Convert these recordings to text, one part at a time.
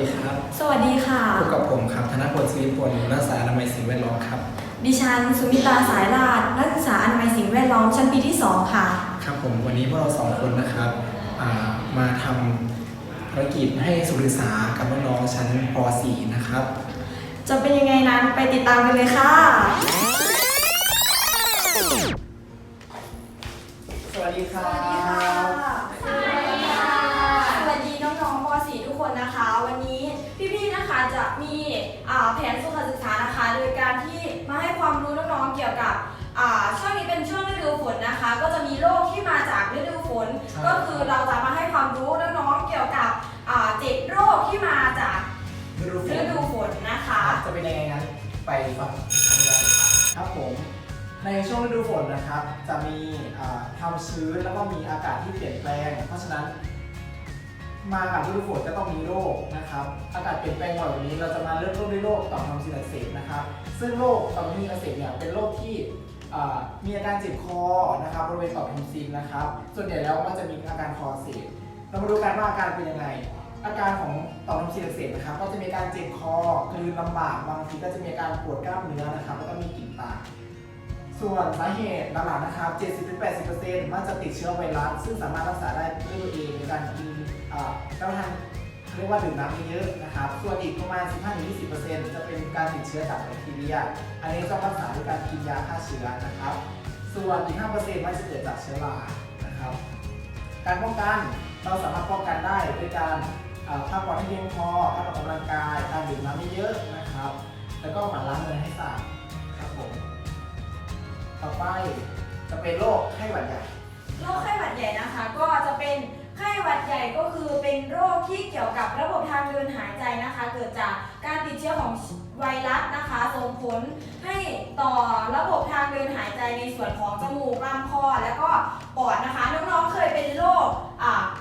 ดีครับ สวัสดีค่ะ พบกับผมครับ ธนพลศิริพลนักศึกษาอนามัยสิ่งแวดล้อมครับ ดิฉันสุมิตาสายลาดนักศึกษาอนามัยสิ่งแวดล้อมชั้นปีที่ 2 ค่ะ ครับผม วันนี้พวกเราสองคนนะครับอ่ามาทำภารกิจให้สุขศึกษากับน้องๆชั้นป .4 นะครับ จะเป็นยังไงนั้นไปติดตามกันเลยค่ะ สวัสดีครัสวัสดีค่ะ สวัสดีค่ะ สวัสดีน้องๆป .4 ทุกคนนะคะ วันนี้ พี่ๆนะคะจะมีอ่าแผนสุขศึกษานะคะ โดยการที่มาให้ความรู้น้องๆเกี่ยวกับอ่าช่วงนี้เป็นช่วงฤดูฝนนะคะ ก็จะมีโรคที่มาจากฤดูฝน ก็คือเราจะมาให้ความรู้น้องๆเกี่ยวกับอ่าเจ็ดโรคที่มาจากฤดูฝฤนดูฝนนะคะจะเป็นยังไงนั้นไปฟังกันเลยครับผมในช่วงฤดูฝนนะครับ จะมีอ่าความชื้นแล้วก็มีอากาศที่เปลี่ยนแปลง เพราะฉะนั้น มากับฤดูฝนก็ต้องมีโรคนะครับ อากาศเปลี่ยนแปลงบ่อยแบบนี้ เราจะมาเริ่มต้นด้วยโรคต่อมทำซิลอักเสบนะครับ ซึ่งโรคต่อมทำซิลอักเสบเนี่ยเป็นโรคที่มีอาการเจ็บคอนะครับบริเวณต่อมทำซิลนะครับ ส่วนใหญ่แล้วมันจะมีอาการคอเสบเรามาดูกันว่าอาการเป็นยังไง อาการของต่อมทำซิลอักเสบนะครับ ก็จะมีการเจ็บคอกลืนลำบาก บางทีก็จะมีอาการปวดกล้ามเนื้อนะครับ แล้วก็มีกลิ่นปากส่วนสาเหตุหลักๆนะครับ 70-80%มันจะติดเชื้อไวรัส ซึ่งสามารถรักษาได้ด้วย อ่ารับประทานเรียกว่าดื่มน้ำเยอะๆนะครับ ส่วนอีกประมาณ 15-20%จะเป็นการติดเชื้อจากแบคทีเรีย อันนี้ต้องรักษาด้วยการกินยาฆ่าเชื้อนะครับ ส่วนอีก 5%มันจะเกิดจากเชื้อรานะครับ การป้องกันเราสามารถป้องกันได้ด้วยการพักผ่อนให้เพียงพอการออกกำลังกาย การดื่มน้ำเยอะๆนะครับ แล้วก็หมั่นล้างมือให้สะอาดครับผม ต่อไปจะเป็นโรคไข้หวัดใหญ่ โรคไข้หวัดใหญ่นะคะ ก็จะเป็น ไข้หวัดใหญ่ก็คือเป็นโรคที่เกี่ยวกับระบบทางเดินหายใจนะคะ เกิดจากการติดเชื้อของไวรัสนะคะ ส่งผลให้ต่อระบบทางเดินหายใจในส่วนของจมูกลำคอและก็ปอดนะคะ น้องๆเคยเป็นโรค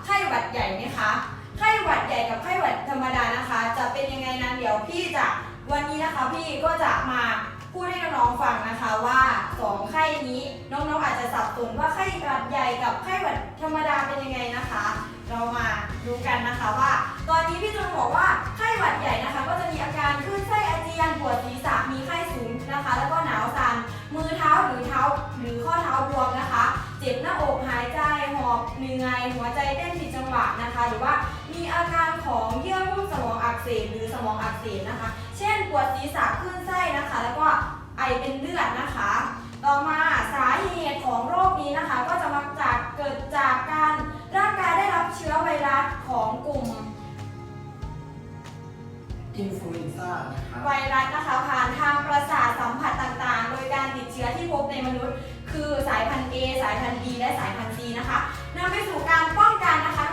ไข้หวัดใหญ่ไหมคะ ไข้หวัดใหญ่กับไข้หวัดธรรมดานะคะ จะเป็นยังไงนั้นเดี๋ยวพี่จะวันนี้นะคะพี่ก็จะมา พูดให้น้องๆฟังนะคะว่าสองไข้นี้น้องๆอาจจะสับสนว่าไข้หวัดใหญ่กับไข้หวัดธรรมดาเป็นยังไงนะคะ เรามาดูกันนะคะว่า ตอนนี้พี่จะบอกว่าไข้หวัดใหญ่นะคะ ก็จะมีอาการคลื่นไส้อาเจียนปวดศีรษะมีไข้สูงนะคะ แล้วก็หนาวสั่นมือเท้าหรือเท้าหรือข้อเท้าบวมนะคะ เจ็บหน้าอกหายใจหอบเหนื่อยหัวใจเต้นผิดจังหวะนะคะ หรือว่า มีอาการของเยื่อหุ้มสมองอักเสบหรือสมองอักเสบนะคะ เช่นปวดศีรษะคลื่นไส้นะคะ แล้วก็ไอเป็นเลือดนะคะ ต่อมาสาเหตุของโรคนี้นะคะ ก็จะมาจากเกิดจากการร่างกายได้รับเชื้อไวรัสของกลุ่มอินฟลูเอนซ่านะครับไวรัสนะคะผ่านทางประสาทสัมผัสต่างๆ โดยการติดเชื้อที่พบในมนุษย์ คือสายพันธุ์ A สายพันธุ์ B และสายพันธุ์ C นะคะนำไปสู่การป้องกันนะคะ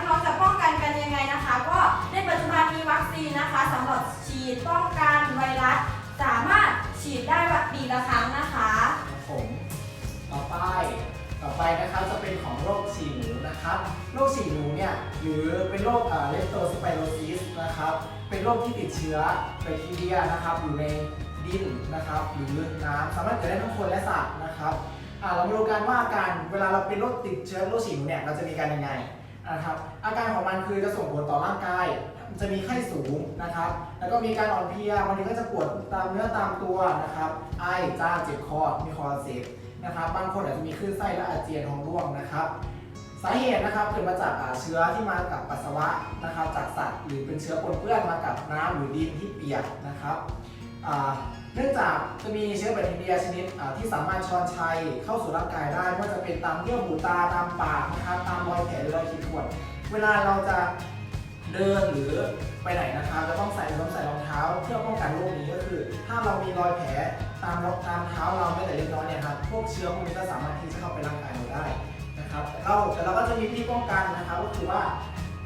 ยังไงนะคะ ก็ในปัจจุบันมีวัคซีนนะคะสำหรับฉีดป้องกันไวรัส สามารถฉีดได้วัคปีละครั้งนะคะ ครับผมต่อไปต่อไปนะครับจะเป็นของโรคฉี่หนูนะครับโรคฉี่หนูเนี่ยหรือเป็นโรคเลปโตสไปโรซิสนะครับเป็นโรคที่ติดเชื้อแบคทีเรียนะครับอยู่ในดินนะครับหรือน้ำสามารถเกิดได้ทั้งคนและสัตว์นะครับอ่าเรามาดูกันว่าอาการเวลาเราเป็นโรคติดเชื้อโรคฉี่หนูเนี่ยเราจะมีการยังไง นะครับอาการของมันคือจะส่งผลต่อร่างกาย จะมีไข้สูงนะครับ แล้วก็มีการอ่อนเพลียบางทีก็จะปวดตามเนื้อตามตัวนะครับ ไอจามเจ็บคอ มีคอเสบนะครับ บางคนอาจจะมีคลื่นไส้และอาเจียนท้องร่วงนะครับสาเหตุนะครับเกิดมาจากเชื้อที่มากับปัสสาวะนะครับจากสัตว์ หรือเป็นเชื้อปนเปื้อนมากับน้ำหรือดินที่เปียกนะครับ เนื่องจากจะมีเชื้อแบคทีเรียชนิดที่สามารถช้อนชัยเข้าสู่ร่างกายได้ไม่ว่าจะเป็นตามเยื่อบุตาตามปากนะครับตามรอยแผลหรือรอยขีดข่วนเวลาเราจะเดินหรือไปไหนนะครับจะต้องใส่ต้องใส่รองเท้าเพื่อป้องกันโรคนี้ก็คือ ถ้าเรามีรอยแผลตามรองตามเท้าเราไม่แต่เล็กน้อยเนี่ยครับพวกเชื้อพวกนี้ก็สามารถที่จะเข้าไปร่างกายเราได้นะครับแต่เราแต่เราก็จะมีวิธีป้องกันนะครับก็คือว่า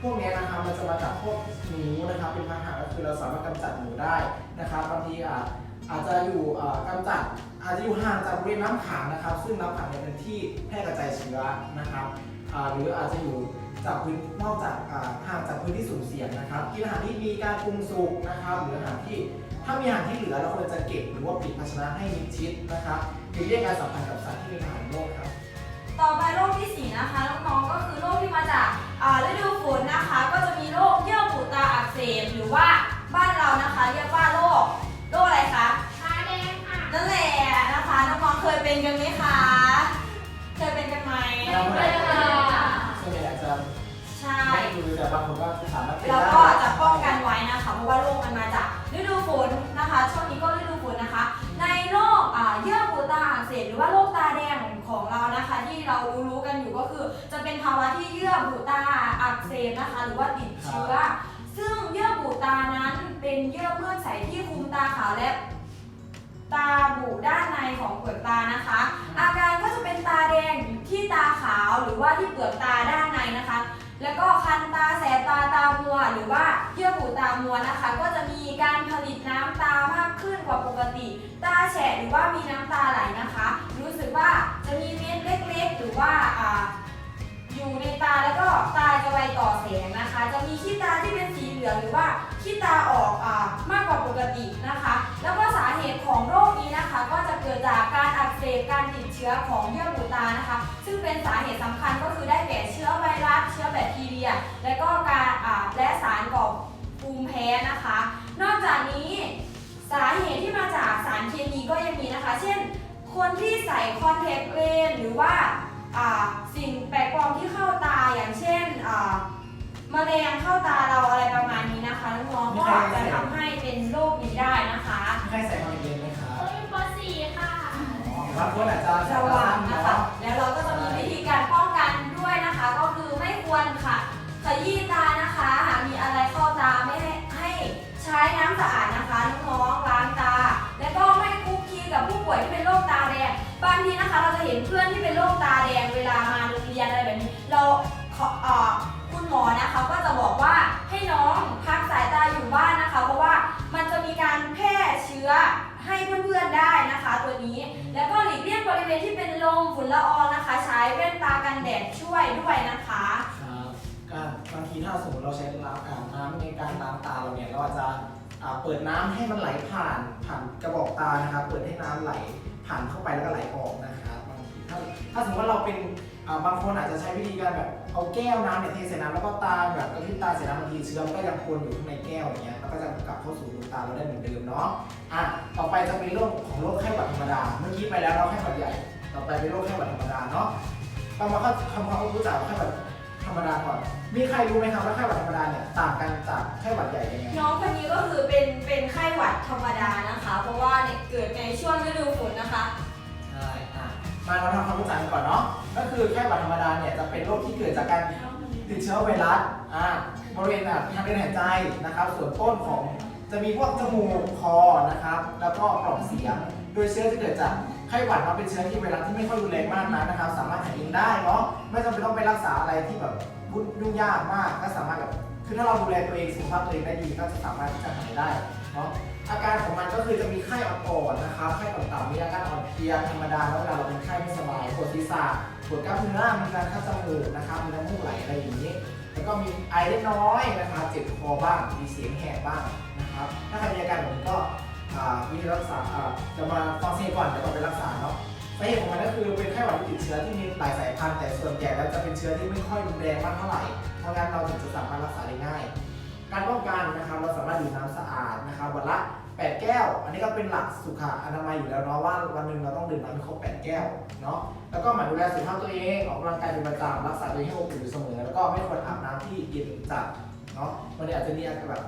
พวกนี้นะครับมันจะมาจากพวกหนูนะครับเป็นพาหะก็คือเราสามารถกำจัดหนูได้นะครับบางทีอ่า อาจจะอยู่กำจัดอาจจะอยู่ห่างจากบริเวณน้ำขังนะครับ ซึ่งน้ำขังเนี่ยเป็นที่แพร่กระจายเชื้อนะครับหรืออาจจะอยู่จากพื้นนอกจากห่างจากพื้นที่สุ่มเสี่ยงนะครับกินอาหารที่มีการปรุงสุกนะครับ หรืออาหารที่ถ้ามีอาหารที่เหลือเราควรจะเก็บหรือว่าปิดภาชนะให้มิดชิดนะครับหรือเลี่ยงการสัมพันธ์กับสัตว์ที่มีอาหารโรคครับ ต่อไปโรคที่สี่นะคะน้องๆก็คือโรคที่มาจากฤดูฝนนะคะ ก็จะมีโรคเยื่อบุตาอักเสบหรือว่าบ้านเรานะคะ เรียกว่าโรค โรคอะไรคะตาแดงค่ะ นั่นแหละนะคะน้องๆเคยเป็นกันไหมคะ เคยเป็นกันไหมเราไม่ไม่ได้ค่ะ ส่วนใหญ่อาจจะใช่ ไม่รู้แต่บางคนก็สามารถเป็นเราได้ก็จะป้องกันไว้นะคะเพราะว่าโรคมันมาจากฤดูฝนนะคะ ช่วงนี้ก็ฤดูฝนนะคะ ในโรคอ่าเยื่อบุตาอักเสบหรือว่าโรคตาแดงของเรานะคะ ที่เรารู้ๆกันอยู่ก็คือ จะเป็นภาวะที่เยื่อบุตาอักเสบนะคะ หรือว่าติดเชื้อ ซึ่งเยื่อบุตานั้นเป็นเยื่อเมือกใสที่คุมตาขาวและตาบุด้านในของเปลือกตานะคะ อาการก็จะเป็นตาแดงที่ตาขาวหรือว่าที่เปลือกตาด้านในนะคะ แล้วก็คันตาแสบตาตามัว หรือว่าเยื่อบุตามัวนะคะ ก็จะมีการผลิตน้ำตามากขึ้นกว่าปกติ ตาแฉะหรือว่ามีน้ำตาไหลนะคะ รู้สึกว่าจะมีเม็ดเล็กๆ หรือว่าอ่า อยู่ในตาแล้วก็ตาจะไวต่อแสงนะคะ จะมีขี้ตาที่เป็นสีเหลืองหรือว่าขี้ตาออกอามากกว่าปกตินะคะ แล้วก็สาเหตุของโรคนี้นะคะ ก็จะเกิดจากการอักเสบการติดเชื้อของเยื่อบุตานะคะ ซึ่งเป็นสาเหตุสำคัญก็คือได้แก่เชื้อไวรัสเชื้อแบคทีเรีย และก็การและสารก่อภูมิแพ้นะคะ นอกจากนี้สาเหตุที่มาจากสารเคมีก็ยังมีนะคะ เช่น คนที่ใส่คอนแทคเลนส์หรือว่า สิ่งแปลกปลอมที่เข้าตาอย่างเช่นอ่าแมลงเข้าตาเราอะไรประมาณนี้นะคะน้องๆก็จะทำให้เป็นโรคนี้ได้นะคะใครใส่คอนแทคเลนส์ไหมครับเขาอยู่ป .4 ค่ะอ๋อบางคนอาจจะระวังนะคะเนาะแล้วเราก็จะมีวิธีการป้องกันด้วยนะคะ ก็คือไม่ควรค่ะขยี้ตานะคะหากมีอะไรเข้าตาไม่ให้ให้ใช้น้ำสะอาดนะคะน้องๆล้างตา แล้วก็ไม่คุกคีกับผู้ป่วยที่เป็นโรคตาแดง บางทีนะคะเราจะเห็นเพื่อนที่เป็นโรคตาแดงเวลามาโรงเรียนอะไรแบบนี้เราขอเอ่อคุณหมอนะคะก็จะบอกว่าให้น้องพักสายตาอยู่บ้านนะคะ เพราะว่ามันจะมีการแพร่เชื้อให้เพื่อนๆได้นะคะ ตัวนี้ แล้วก็หลีกเลี่ยงบริเวณที่เป็นลมฝุ่นละอองนะคะ ใช้แว่นตากันแดดช่วยด้วยนะคะ ครับการบางทีถ้าสมมติเราใช้ล้างอ่าน้ำในการล้างตาเราเนี่ยเราอาจจะอ่าเปิดน้ำให้มันไหลผ่านผ่านกระบอกตานะครับ เปิดให้น้ำไหล ผ่านเข้าไปแล้วก็ไหลออกนะครับบางทีถ้าถ้าสมมติว่าเราเป็นบางคนอาจจะใช้วิธีการแบบเอาแก้วน้ำเนี่ยเทใส่น้ำแล้วก็ตาแบบกระพริบตาใส่น้ำบางทีเชื้อมันก็ยังปนอยู่ข้างในแก้วอย่างเงี้ยแล้วก็จะกลับเข้าสู่ดวงตาเราได้เหมือนเดิมเนาะอะต่อไปจะเป็นโรคของโรคไข้หวัดธรรมดา เมื่อกี้ไปแล้วเราไข้หวัดใหญ่ ต่อไปเป็นโรคไข้หวัดธรรมดาเนาะเรามาเข้าทำความรู้จักไข้หวัด รรมดาก่อน มีใครรู้ไหมครับว่าไข้หวัดธรรมดาเนี่ยต่างกันจากไข้หวัดใหญ่ยังไง น้องคนนี้ก็คือเป็นเป็นไข้หวัดธรรมดานะคะ เพราะว่าเนี่ยเกิดในช่วงฤดูฝนนะคะ ใช่อะมาเราทำความรู้จักกันก่อนเนาะ ก็คือไข้หวัดธรรมดาเนี่ยจะเป็นโรคที่เกิดจากการติดเชื้อไวรัส อ่าบริเวณอะทางเดินหายใจนะครับ ส่วนต้นของจะมีพวกจมูก คอ นะครับ แล้วก็ปล่องเสียง โดยเชื้อที่เกิดจาก ไข้หวัดมันเป็นเชื้อที่ไวรัสที่ไม่ค่อยรุนแรงมากนะนะครับ สามารถหายเองได้เนาะไม่จำเป็นต้องไปรักษาอะไรที่แบบยุ่งยากมากก็สามารถแบบคือถ้าเราดูแลตัวเองสุขภาพตัวเองได้ดีก็จะสามารถที่จะหายได้เนาะอาการของมันก็คือจะมีไข้อ่อนๆนะครับไข้ต่ำๆมีอาการอ่อนเพลียธรรมดาแล้วเวลาเราเป็นไข้ไม่สบายปวดศีรษะปวดกล้ามเนื้อมีการคัดจมูกนะครับมีน้ำมูกไหลอะไรอย่างนี้ แล้วก็มีไอเล็กน้อยนะครับเจ็บคอบ้างมีเสียงแหบบ้างนะครับถ้าใครมีอาการแบบนี้ก็ วิธีรักษาจะมาฟังเสียงก่อนเดี๋ยวก็ไปรักษาเนาะสาเหตุของมันก็คือเป็นไข้หวัดที่ติดเชื้อที่มีหลายสายพันธุ์แต่ส่วนใหญ่แล้วจะเป็นเชื้อที่ไม่ค่อยรุนแรงมากเท่าไหร่เพราะงั้นเราถึงจะสามารถรักษาได้ง่าย การป้องกันนะครับเราสามารถดื่มน้ำสะอาดนะครับวันละ 8 แก้ว อันนี้ก็เป็นหลักสุขอนามัยอยู่แล้วเนาะว่าวันหนึ่งเราต้องดื่มน้ำครบ8แก้วเนาะแล้วก็หมั่นดูแลสุขภาพตัวเองออกกำลังกายเป็นประจำรักษาตัวเองให้อบอุ่นอยู่เสมอแล้วก็ไม่ควรอาบน้ำที่เย็นจัดเนาะวันนี้อาจจะมีอาการแบบ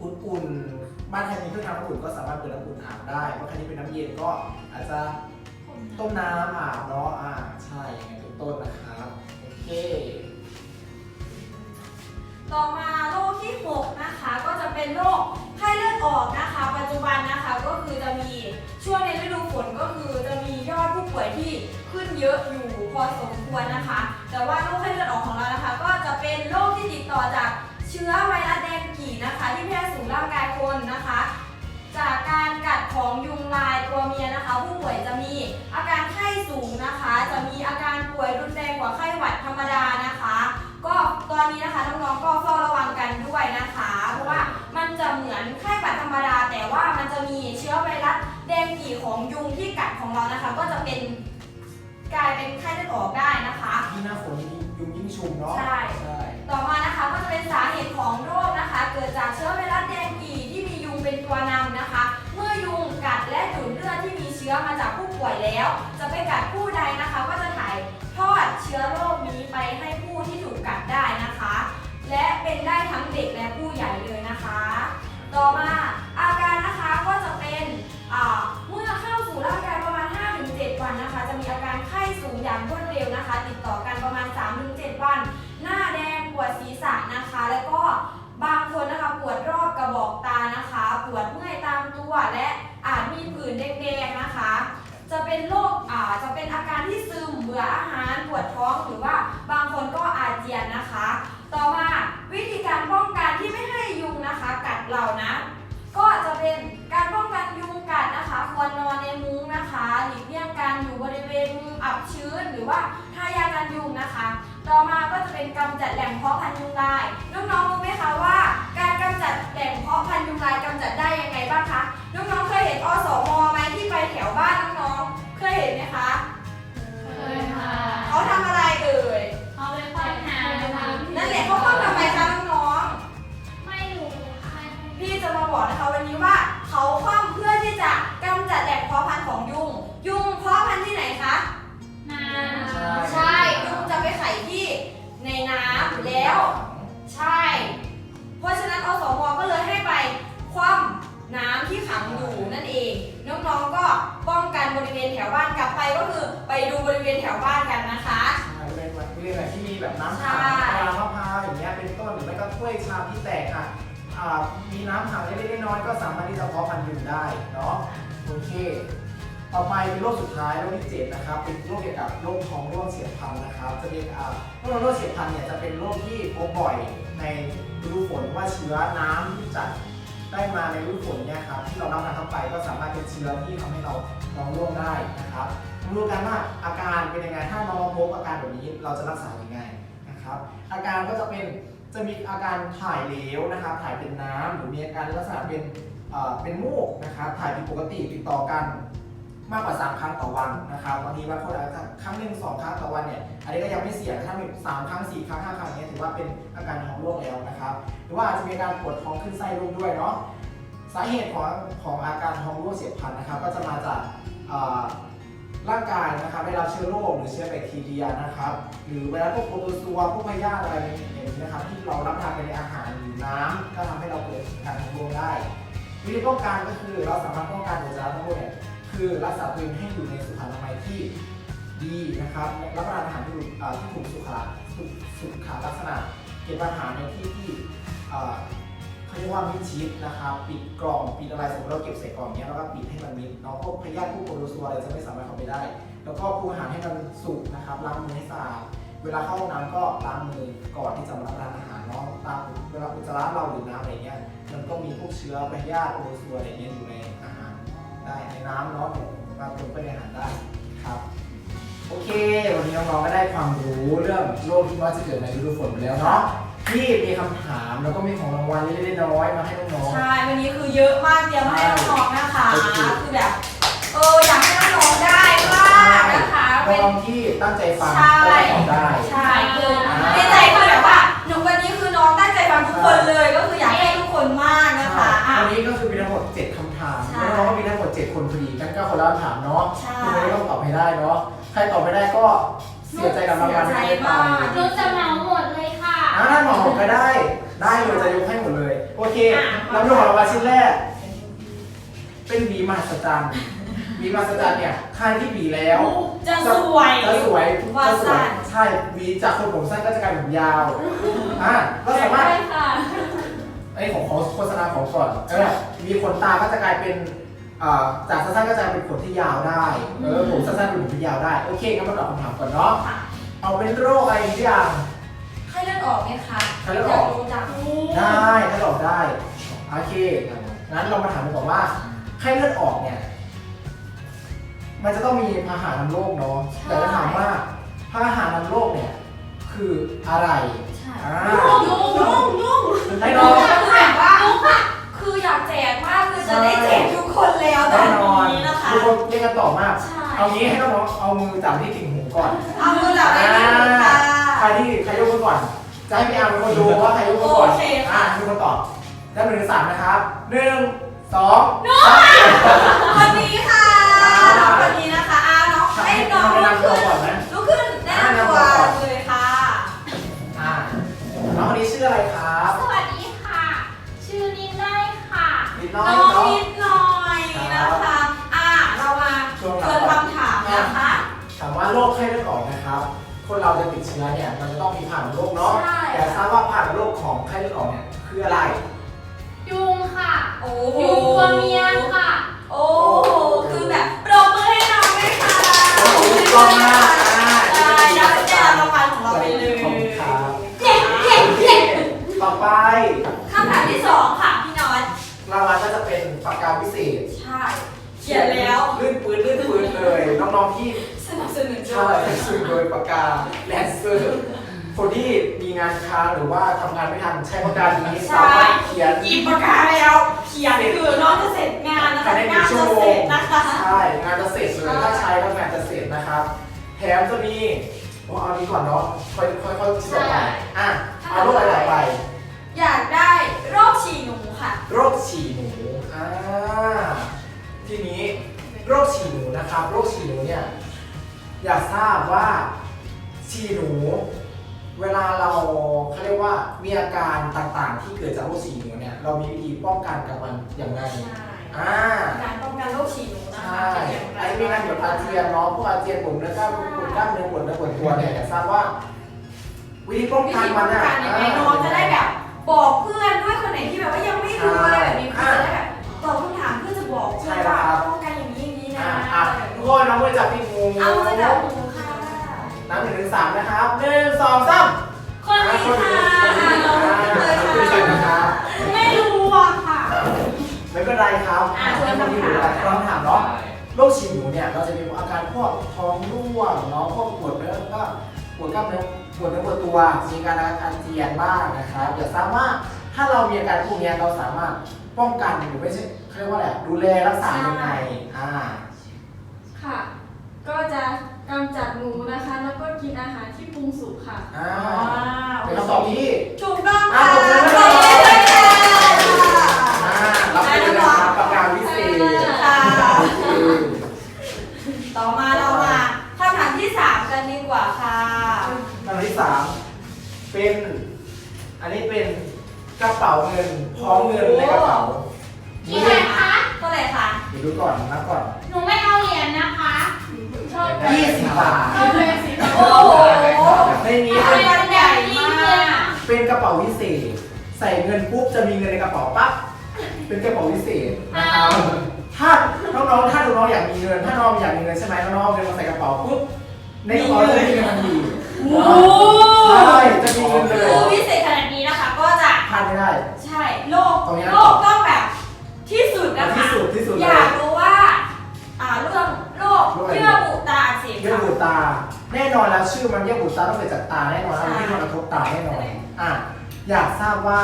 อุ่นๆ บ้านใครมีเครื่องทำน้ำอุ่นก็สามารถเปิดน้ำอุ่นอาบได้เพราะใครที่เป็นน้ำเย็นก็อาจจะต้มน้ำอาบเนาะอ่าใช่อย่างนี้เป็นต้นนะครับโอเค ต่อมาโรคที่ 6 นะคะ ก็จะเป็นโรคไข้เลือดออกนะคะ ปัจจุบันนะคะก็คือจะมีช่วงในฤดูฝนก็คือจะมียอดผู้ป่วยที่ขึ้นเยอะอยู่พอสมควรนะคะ แต่ว่าโรคไข้เลือดออกของเรานะคะ ก็จะเป็นโรคที่ติดต่อจาก เชื้อไวรัสแดงกีนะคะ ที่แพร่สู่ร่างกายคนนะคะ จากการกัดของยุงลายตัวเมียนะคะ ผู้ป่วยจะมีอาการไข้สูงนะคะ จะมีอาการป่วยรุนแรงกว่าไข้หวัดธรรมดานะคะ ก็ตอนนี้นะคะน้องๆก็เฝ้าระวังกันด้วยนะคะ เพราะว่ามันจะเหมือนไข้หวัดธรรมดา แต่ว่ามันจะมีเชื้อไวรัสแดงกี่ของยุงที่กัดของเรานะคะ ก็จะเป็นกลายเป็นไข้เลือดออกได้นะคะยิ่งหน้าฝนยิ่งยุงยิ่งชุมเนาะใช่ ใช่ ต่อมานะคะก็จะเป็นสาเหตุของโรคนะคะ เกิดจากเชื้อไวรัสแดงกีที่มียุงเป็นตัวนำนะคะ เมื่อยุงกัดและดูดเลือดที่มีเชื้อมาจากผู้ป่วยแล้ว จะไปกัดผู้ใดนะคะ ก็จะถ่ายทอดเชื้อโรคนี้ไปให้ผู้ที่ถูกกัดได้นะคะ และเป็นได้ทั้งเด็กและผู้ใหญ่เลยนะคะ ต่อมา นะคะ แล้วก็บางคนนะคะปวดรอบกระบอกตานะคะ ปวดเมื่อยตามตัวและอาจมีผื่นแดงๆนะคะ จะเป็นโรคอ่าจะเป็นอาการที่ซึมเบื่ออาหารปวดท้องหรือว่าบางคนก็อาเจียนนะคะ ต่อมาวิธีการป้องกันที่ไม่ให้ยุงนะคะ กัดเรานะก็จะเป็นการป้องกันยุงกัดนะคะ ควรนอนในมุ้งนะคะหลีกเลี่ยงการอยู่บริเวณมุมอับชื้น หรือว่าทายากันยุงนะคะ ต่อมาก็จะเป็นกำ ดูบริเวณแถวบ้านกันนะคะใช่เป็นแบบเรื่องอะไรที่มีแบบน้ำขังใช่ปลามะพร้าวอย่างเงี้ยเป็นต้นหรือไม่ก็ถ้วยชามที่แตกอะอ่ามีน้ำขังเล็กๆน้อยๆก็สามารถที่จะเพาะพันธุ์ยุงได้เนาะโอเค ต่อไปเป็นโรคสุดท้ายโรคที่เจ็ดนะครับเป็นโรคเกี่ยวกับโรคท้องร่วงเฉียบพลันนะครับจะเป็นอ่าโรคท้องร่วงเฉียบพลันเนี่ยจะเป็นโรคที่พบบ่อยในฤดูฝนว่าเชื้อน้ำที่จัดได้มาในฤดูฝนเนี่ยครับที่เรารับทานเข้าไปก็สามารถเป็นเชื้อที่ทำให้เราท้องร่วงได้นะครับ มาดูกันว่าอาการเป็นยังไง ถ้าน้องพบอาการแบบนี้เราจะรักษายังไงนะครับ อาการก็จะเป็นจะมีอาการถ่ายเหลวนะครับถ่ายเป็นน้ำหรือมีอาการลักษณะเป็นเป็นมูกนะครับถ่ายผิดปกติติดต่อกันมากกว่า 3 ครั้งต่อวันนะครับบางทีบางคนอาจจะครั้งหนึ่งสองครั้งต่อวันเนี่ยอันนี้ก็ยังไม่เสี่ยงถ้ามีสามครั้งสี่ครั้งห้าครั้งเนี้ยถือว่าเป็นอาการท้องร่วงแล้วนะครับหรือว่าอาจจะมีการปวดท้องขึ้นไส้ร่วมด้วยเนาะสาเหตุของของอาการท้องร่วงเฉียบพลันนะครับ ก็จะมาจาก ร่างกายนะครับได้รับเชื้อโรคหรือเชื้อแบคทีเรียนะครับ หรือเวลาพวกโปรโตซัวพวกพยาธิอะไรอย่างนี้นะครับ ที่เรารับประทานไปในอาหารหรือน้ำก็ทำให้เราเกิดการท้องร่วงได้ วิธีป้องกันก็คือเราสามารถป้องกันอุจจาระท้องร่วงเนี่ยคือรักษาตัวเองให้อยู่ในสุขอนามัยที่ดีนะครับรับประทานอาหารที่ถูกสุขสุขลักษณะ เก็บอาหารในที่ที่ เอ่อเขาเรียกว่ามิดชิดนะครับปิดกล่องปิดอะไรสมมติเราเก็บใส่กล่องเนี้ยแล้วก็ปิดให้มันมิดเนาะพวกพยาธิพวกโปรโตซัวอะไรจะไม่สามารถเข้าไปได้ แล้วก็ปรุงอาหารให้มันสุกนะครับล้างมือให้สะอาดเวลาเข้าห้องน้ำก็ล้างมือก่อนที่จะมารับประทานอาหารเนาะตามเวลาอุจจาระเราหรือน้ำอะไรเงี้ยมันก็มีพวกเชื้อพยาธิโอซัวอะไรเงี้ยอยู่ในอาหารได้ในน้ำเนาะบางคนก็ในอาหารได้ครับโอเค วันนี้น้องๆก็ได้ความรู้เรื่องโรคที่ว่าจะเกิดในฤดูฝนไปแล้วเนาะ ที่มีคำถามแล้วก็มีของรางวัลเล็กๆน้อยๆมาให้น้อง ใช่ วันนี้คือเยอะมากเตรียมมาให้น้องๆนะคะโอเคคือแบบ เอออยากให้น้องๆได้มากนะคะ ๆเป็นน้องๆที่ตั้งใจฟังใช่ ก็จะตอบได้ ใช่คือในใจคือแบบว่าหนูวันนี้คือน้องตั้งใจฟังทุกคนเลย ก็คืออยากให้ทุกคนมากนะคะอะ วันนี้ก็คือมีทั้งหมด 7คำถามใช่น้องๆก็มีทั้งหมด 7 คนพอดีกันก็คนละคำถามเนาะใช่ คุณไม่ต้องตอบให้ได้เนาะ ใครตอบไม่ได้ก็ เสียใจกับรางวัลที่ไม่ได้ไปหนูจะเหมาหมดเลยค่ะ อ่าหมอผมก็ได้ ได้เลยจะยกให้หมดเลย โอเคเราดูของรางวัลชิ้นแรก เป็นหวีมหัศจรรย์หวีมหัศจรรย์เนี่ยใครที่หวีแล้ว จะสวยจะสวยว่าจะสวยสั้นใช่หวีจากคนผมสั้นก็จะกลายเป็นผมยาวอ่าก็สามารถ ได้ค่ะ ไอ้ของของโฆษณาของก่อนเออมีขนตาก็จะกลายเป็นอ่า จากสั้นๆก็จะเป็นขนที่ยาวได้เออผมสั้นๆเป็นผมที่ยาวได้โอเคงั้นมาตอบคำถามก่อนเนาะค่ะเอาเป็นโรคอะไรหรือยัง ไข้เลือดออกไหมคะไข้เลือดออก ยากรู้จังได้ถ้าตอบได้โอเคงั้นเรามาถามกันก่อนว่าไข้เลือดออกเนี่ย มันจะต้องมีพาหะนำโรคเนาะแต่จะถามว่าพาหะนำโรคเนี่ย คืออะไรใช่อ่ายุ่งยุ่งยุ่งให้น้องคือแบบว่า คืออยากแจกมากคือจะได้แจกทุกคนแล้วตอแน่นนอนนี้นะคะ ทุกคนเรียกกันตอบมาก ใช่เอางี้ให้น้องๆเอามือจับที่ติ่งหูก่อน เอามือจับไว้ที่มือค่ะ ใครที่ใครยกมือก่อน จะให้พี่อาร์เป็นคนดูว่าใครยกมือก่อนโอเคค่ะ อ่าคือคนตอบแล้วหนึ่งถึงสามนะครับหนึ่งสองคนนี้ค่ะน้องคนนี้นะคะอ่าน้องให้น้องทำไปลุกนำตัวขึ้น นิดน้อยน้องเนาะ นิดหน่อยนะคะ อ่าเรามาช่วงหลัเกิงดคำถามนะคะ ถามว่าโรคไข้เลือดออกนะครับ คนเราจะติดเชื้อเนี่ยมันจะต้องมีผ่านโรคเนาะ ใช่ แต่ทราบว่าผ่านโรคของไข้เลือดออกเนี่ยคืออะไร ยุงค่ะ โอ้โห ยุงตัวเมียค่ะ โอ้โห คือแบบปรบมือให้น้องด้วยค่ะโอ้โหกล้องมากอ่าได้ได้ได้รับรางวัลของเราไปเลยขอบคุณครับ เย้เย้เย้ ต่อไป คำถามที่สองค่ะพี่น็อต รางวัลก็จะ เป็นปากกาพิเศษใช่ เขียนแล้วลื่นปืนลื่นปืนเลย น้องๆที่สนับสนุนโดใช่ยสื่อโดยปากกาแลนเซอร์คนที่มีงานค้างหรือว่าทำงานไม่ทันใช้ปากกานี้สามารถเขียน หยิบปากกาแล้ว เขียนคือน้องจะเสร็จงานนะคะภายในหนึ่งางนชั่วจะโมเสร็งจนะคะ ใช่ งานจะเสร็จเลยถ้าใช้แล้วงานจะเสร็จนะครับ แถมจะมีเอาเอานี้ก่อนเนาะ ค่อยค่อยค่อยคิดต่อไป อะ เอาโรคอะไรต่อไป อยากได้โรคฉี่หนูค่ะ โรคฉี่หนูอ่า ทีนี้โรคฉี่หนูนะครับโรคฉี่หนูเนี่ยอยากทราบว่าฉี่หนู เวลาเราเขาเรียกว่ามีอาการต่างๆ ที่เกิดจากโรคฉี่หนูเนี่ยเรามีวิธีป้องกันกับมันอย่างไรอ่าการป้องกันโรคฉี่หนูนะใช่คะจะอย่างไรไอ้มีงานแบบอาเจียนเนาะพวกอาเจียนปวดเนื้อกล้ามปวดกล้ามเนื้อปวดเนื้อปวดตัวเนี่ยอยากทราบว่าวิธีป้องวิกันธีป้มัอนงอะกันยังไงน้องจะได้แบบบอกเพื่อนด้วยคนไหนที่แบบว่ายังไม่รู้อะไรแบบนี้เพื่อนจะได้แบบ ตอบคำถามเพื่อจะบอกเพื่อนว่าป้องกันอย่างนี้อย่างนี้นะอ่าอะทุกคนน้องมือจับปีกงูเอามาจากหนูค่ะน้ำหนึ่งถึงสามนะครับหนึ่งสองสามคนนี้ค่ะน้องเลยไม่ใช่นะคค่ะรับไม่รู้อะค่ะ ไม่เป็นไรครับอะช่วยคนที่คำรู้ถามอะไรลองถามเนาะโรคฉี่หนูเนี่ยเราจะมีอาการพวกท้องร่วงเนาะพวกปวดเนื้อแล้วก็ปวดกล้ามเนื้อปวดเนื้อปวดตัวมีอาการอาเจียนบ้างนะครับอยากทราบว่าถ้าเรามีอาการพวกเนี้ยเราสามารถ ป้องกันหรือไม่ใช่เขาเรียกว่าอะไรดูแลรักษายังไงอ่าค่ะ ก็จะกำจัดหนูนะคะ แล้วก็กินอาหารที่ปรุงสุกค่ะ อ่าว้าวเป็นคำตอบที่ถูกต้องอะค่ะขอบคุณมากขอบคุณค่ะอ่ารับไปเลยนะครับประกาศวิเศษค่ะโอเคต่อมาเรามาคำถามที่สามกันดีกว่าค่ะคำที่สามเป็น อันนี้เป็นกระเป๋าเงิน พร้อมเงินในกระเป๋ากี่เหรียญคะเท่าไหร่คะเดี๋ยวดูก่อนนับก่อนหนูไม่เอาเหรียญนะคะชอบยี่สิบบาทชอบเลยสีโอ้โหในนี้ทำเป็นไมมันใหญ่มากเป็นกระเป๋าวิเศษ ใส่เงินปุ๊บจะมีเงินในกระเป๋าปั๊บเป็นกระเป๋าวิเศษนะครับถ้าน้องๆถ้าน้องๆอยากมีเงิน ถ้าน้องอยากมีเงินใช่ไหมน้องๆเอาเงินมาใส่กระเป๋าปุ๊บในกระเป๋าจะมีเงินทันทีโอ้โหใช่จะมีเงินเลยคือพิเศษขนาดนี้นะคะ ก็จะ พลาดไม่ได้ใช่ โลกตรงนี้นะ โลกต้องแบบที่สุดนะคะที่สุดที่สุดเลยอยากรู้ว่าอ่าเรื่องโรคโรคอะไรเยื่อบุตาอักเสบเยื่อค่ะ บุตา แน่นอนแล้วชื่อมันเยื่อบุตาต้องเกิดจากตาแน่นอนใช่แล้วที่มันกระทบตาแน่นอนอะอยากทราบว่า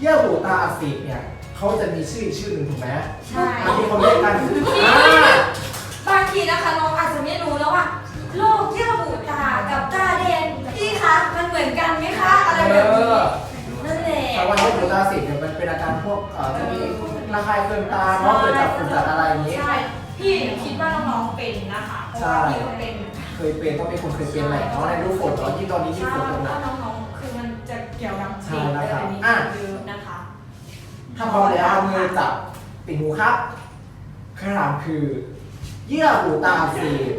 เยื่อบุตาอักเสบเนี่ยเขาจะมีชื่ออีกชื่อหนึ่งถูกไหมใช่อันที่เขาเรียกกันอ่าบางทีนะคะน้องอาจจะไม่รู้แล้วว่าโรคเยื่อบุตากับตาแดงพี่คะมันเหมือนกันไหมคะอะไรเอแบบนี้อ นั่นแหละแต่ว่าเยื่อบุตาอักเสบเนี่ยมันเป็นอาการพวกเอ่อจะมีระคายเคืองตาเนาะเกิดจากฝุ่นจากอะไรอย่างนี้ ใช่พี่คิดว่าน้องๆเป็นนะคะเพราะว่าพี่ก็เป็นเคยเป็นต้องเป็นคนเคยเป็นแหละเนาะในรูปฝนเนาะที่งตอนนี้ที่ใช่ฝนตกหแล้นัวกน้องๆคือมันจะเกี่ยวกับใช่เด็กแล้วอะไรครับแบบนี้อะ เยอะนะคะ ถ้าพร้อมแล้วเอามือจับติ่งหูครับคำถามคือ เยื่อบุตาอักเสบ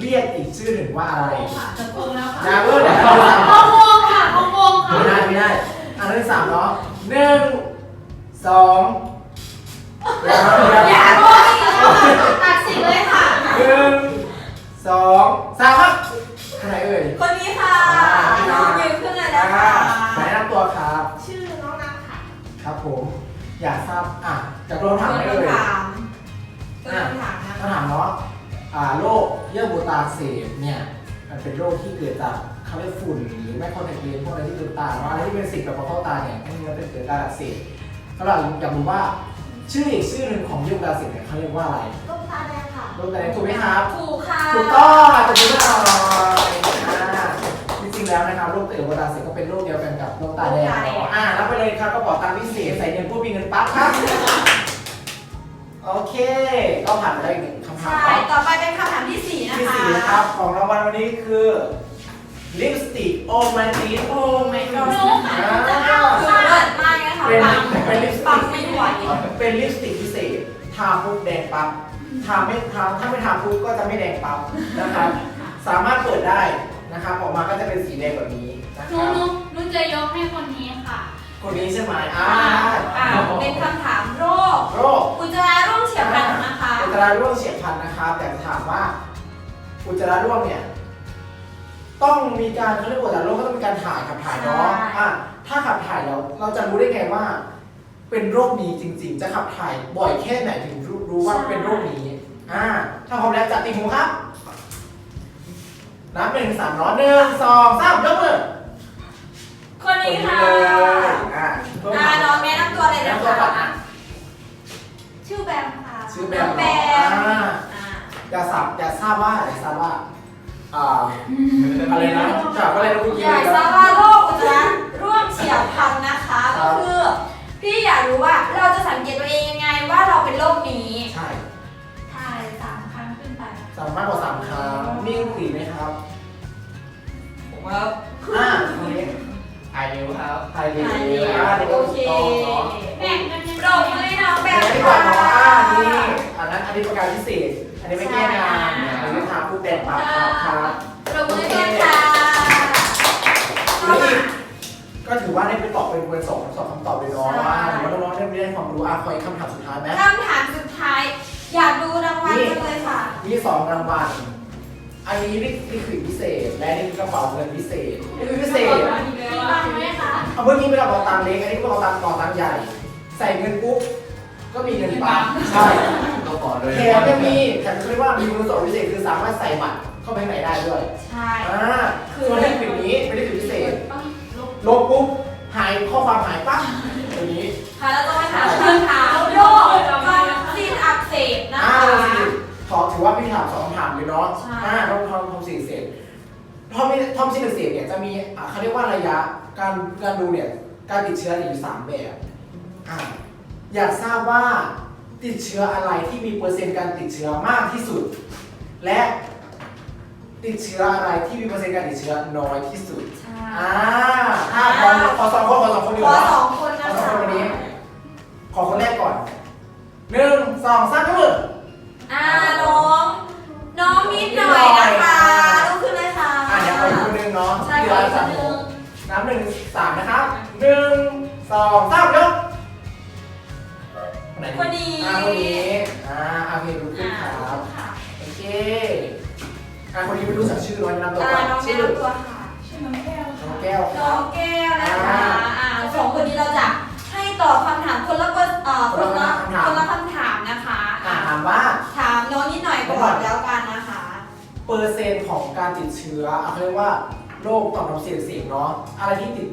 เรียกอีกชื่อหนึ่งว่าอะไรค่ะจะโกงแล้วค่ะ อย่าเพิ่งเดี๋ยวเราสามคองโกงค่ะคองโกงค่ะ ไม่ได้ไม่ได้ อันที่สามเนาะหนึ่งสองเดี๋ยวนะเดี๋ยวอย่านะโกงอีกแล้วค่ะตัดสินเลยค่ะ หนึ่งสองสามครับใครเอ่ยคนนี้ค่ะน้องยืนขึ้นเลยนะคะแนะนำตัวครับ ชื่อน้องน้ำค่ะครับผม อยากทราบอะจากโดนถามไม่เกิเอ่นยคำถามเกินคำถามนะคำถามเนาะอ่าโรคเยื่อบุตาอักเสบเนี่ย มันเป็นโรคที่เกิดจากเขาเรียกฝุ่นหรือไม่คอนแทคเลนส์พวกอะไรที่เกิดตาเนาะอะไรที่เป็นสิ่งกับเข้าตาเนี่ยมันเป็นเกิดการอักเสบก็เราอยากรู้ว่าชื่ออีกชื่อหนึ่งของเยื่อบุตาอักเสบเนี่ยเขาเรียกว่าอะไรต้มตาแดงค่ะโรคอะไรถูกไหมครับถูกค่ะถูกต้องอาจจะดูไม่ออกอ่าจริงๆแล้วนะครับโรคเยื่อบุตาอักเสบก็เป็นโรคเดียวกันกับโรคตาแดงเนาะอ่ารับไปเลยครับกระเป๋าตังค์พิเศษใส่เงินปุ๊บมีเงินปั๊บครับก็ผ่านไปได้อีกหนึ่งคำถาม ใช่เนาะต่อไปเป็นคำถามที่สี่นะที่คะสี่นะครับของรางวัลวันนี้คือลิปสติกโอมาตีโอไม่ก็หนูค่ะจะเอาคือเลิศมากนะคะเป็นปังเป็นลิปสปัติงกไม่ไหวเป็นลิปสติกพิเศษทาปุ๊บแดงปั๊บทาไม่ทาถ้าไม่ทาปุ๊บก็จะไม่แดงปั๊บนะครับ สามารถเปิดได้นะครับออกมาก็จะเป็นสีแดงแบบนี้นะหคนูรับ หนูหนูจะยกให้คนนี้ค่ะ คนนี้ใช่ไหมอ่าอ่าเป็นคำถามโรคโรคอุจจาระร่วงเฉียบพลันนะคะอุจจาระร่วงเฉียบพลันนะครับแต่จะถามว่า อุจจาระร่วงเนี่ยต้องมีการเขาเรียกว่าอุจจาระร่วงก็ต้องมีการถ่ายขับถ่ายเนาะอะถ้าขับถ่ายแล้วเราจะรู้ได้ไงว่า เป็นโรคนี้จริง ๆ จะขับถ่ายบ่อยแค่ไหนถึงรู้รู้ว่าเป็นโรคนี้อ่าถ้าพร้อมแล้วจัดติ่งหูครับนับหนึ่งสามร้อยหนึ่งสองสามยกมือ คนนี้ค่ะกดเลยอ่าเพิ่มอ่าน้องแนะนำตัวเลยนะแนะนำตัวก่อนคะอะชื่อแบมค่ะชื่อแบน้มงแบเนาะมอ่า อ่าอย่าทราบอย่าทราบว่าอย่าทราบว่าอ่าอะไรนะจากอะไรนะเมื่อกี้อยากทราบว่าโรคอุจจาระร่วงเฉียบพลันนะคะ ก็คือพี่อยากรู้ว่าเราจะสังเกตตัวเองยังไงว่าเราเป็นโรคนี้ ใช่ถ่ายสามครั้งขึ้นไป สามารถกว่าสามครั้งมีสีไหมครับผมครับอ่าคนนี้ถ่าย เร็วครับไทยดีถ่ายดีอ่าเด็กโอก็เคถูกต้องเนาะแบ่งกันยังปรบมือให้น้องแบเดี๋ยวมดีกว่าค่ะเนาะอ่านี่อันนั้นอันนี้ประการพิเศษ อันนี้ไม่แก้งานอันนี้ทาผู้แดงปากครับครับปรบมือให้ด้วยค่ะแล้วอีกก็ถือว่าได้ไปตอบเป็นเป็นสองสองคำตอบเลยเนาะว่าถือว่าน้องๆได้ได้ความรู้อะคอยคำถามสุดท้ายไหมคำถามสุดท้าย อยากดูรางวัลจังเลยค่ะ มีสองรางวัล อันนี้นี่นี่คือพิเศษ และนี่คือกระเป๋าเงินพิเศษนี่คือพิเศษ มีบ้างไหมคะเอาเมื่อกี้เป็นกระเป๋าตังค์เล็กอันนี้กระเป๋าตังค์กระเป๋าตังค์ใหญ่ ใส่เงินปุ๊บก็มีเงินปั๊บใช่ก็ขอเลยแถมยังมีแถมเรียกว่ามีคุณสมบัติพิเศษคือสามารถใส่บัตรเข้าไปข้างในได้ด้วยใช่อ่าคือส่วนที่ผิดนี้ไม่ได้ผิดพิเศษต้องลบลบปุ๊บหายข้อความหายปั๊บตัวนี้ค่ะเราจะมาถามคำถามโรคทอมซินอักเสบนะอ่าคะเรา สิขอถือว่าพี่ถามสองคำถามเลยเนาะใช่ อ่าทอมทอมทอมสินเศษทอมทอมสินเศษเนี่ยจะมีอ่าเขาเรียกว่าระยะการการดูเนี่ยการติดเชื้อเนี่ยอยู่สามแบบอ่าอยากทราบว่าติดเชื้ออะไรที่มีเปอร์เซ็นต์การติดเชื้อมากที่สุด และติดเชื้ออะไรที่มีเปอร์เซ็นต์การติดเชื้อน้อยที่สุดใช่ อ่าถ้าพร้อมขอสองคนขอสองคนดีขกอว่าสองคนขนะอสองคะ คนวันนี้ ขอคนแรกก่อนหนึ่งสองสามยกมืออ่ ไหนคนนี้อ่าคนนี้อ่าโอเคดูขึ้นครับค่ะโอเคอ่าคนนี้ไม่รู้จักชื่อน้อยแนะนำตัวอ่าก่อนน้องแนะชื่อนำตัวค่ะชื่อน้องแก้วน้องค่ะแก้วคน้รัอบ งแก้วนะคะอ่าสองคนนี้เราจะให้ตอบคำถามคนละคนเอ่อคนละคนละคำถามนะคะอ่าอ่าถามว่า ถามน้องนิดหน่อยก่อนแล้วกันนะคะ เปอร์เซ็นต์ของการติดเชื้อเอาเขาเรียกว่าโรคต่อมน้ำเสียดสีเนาะอะไรที่ติด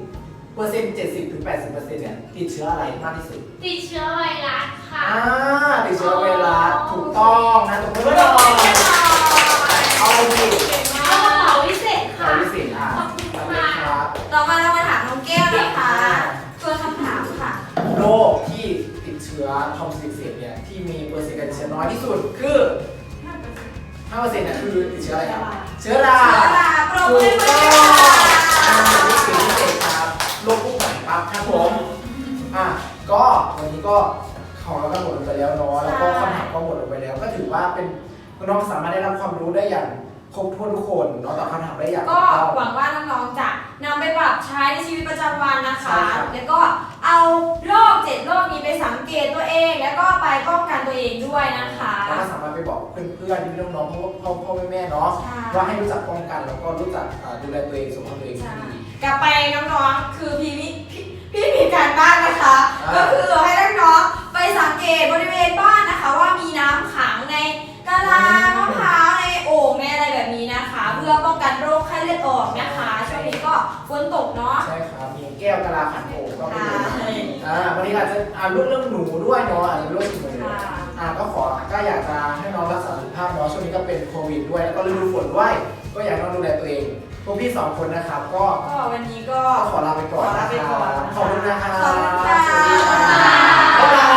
เปอร์เซ็นต์70ถึง80เปอร์เซ็นต์เนี่ยติดเชื้ออะไรมากที่สุดติดเชื้อไวรัสค่ะอ่าติดเชื้อไวรัสถูกต้องนะตรงนี้หน่อยเอาอะไรดีเอากระเป๋าวิเศษเอาค่ะวิสิตอะขอบคุณทำค่ะเลยครับต่อมาเรามาถามน้องแก้วนะคะตัวคำถามค่ะ โรคที่ติดเชื้อทอมซิลเซียเนี่ยที่มีเปอร์เซ็นต์การติดเชื้อน้อยที่สุดคือ 5%เนี่ยคือติดเชื้ออะไรครับ เชื้อราเชื้อราปรบมืถูอกให้ต้ด้อวยงค่ะอ่าวิสิตพิเครับผมอะก็วันนี้ก็ของเราก็หมดลงไปแล้วเนาะแล้วก็คำถามก็หมดลงไปแล้ว ก็ถือว่าเป็นน้องสามารถได้รับความรู้ได้อย่าง ครบถ้วนทุกคนเนาะตอบคำถามได้อย่างก็ถูต้อง หวังว่าน้องๆจะนำไปปรับใช้ในชีวิตประจำวันนะคะ ใช่ครับ แล้วก็เอาโรคเจ็ดโรคนี้ไปสังเกตตัวเอง แล้วก็ไปป้องกันตัวเองด้วยนะคะแล้วก็สามารถไปบอกเพื่อนๆพี่น้องๆพ่อพ่อพ่อแม่ๆเนาะใช่ว่าให้รู้จักป้องกันแล้วก็รู้จักอ่าดูแลตัวเองสุขภาพตัวเองที่ดี กลับไปน้องๆคือพี่มิพี่พี่มีการบ้านนะคะ อ่า ก็คือให้น้องๆไปสังเกตบริเวณบ้านนะคะ ว่ามีน้ำขังในกะลามะพร้าวใน โอ่งม่อะไรแบบนี้นะคะ เพื่อป้องกันโรคไข้เลือดออกนะคะช่วงนี้ก็ฝนตกเนาะ ใช่ครับมีแก้วกะลาขันโถก็มีอ่าวันนี้อาจจะอ่านเรื่องเรื่องหนูด้วยเนาะอาจจะรู้สึกเหมือนเดิอ่าก็ขอก็อยากจะให้น้องรักษาสุขภาพเนาะช่วงนี้ก็เป็นโควิดด้วยแล้วก็ฤดูฝนด้วยก็อยากให้น้องดูแลตัวเองพวกพี่สองคนนะครับก็วันนี้ก็ขอลาไปก่อนขอลาไปขอบคุณนะคะขอบคุณค่ะ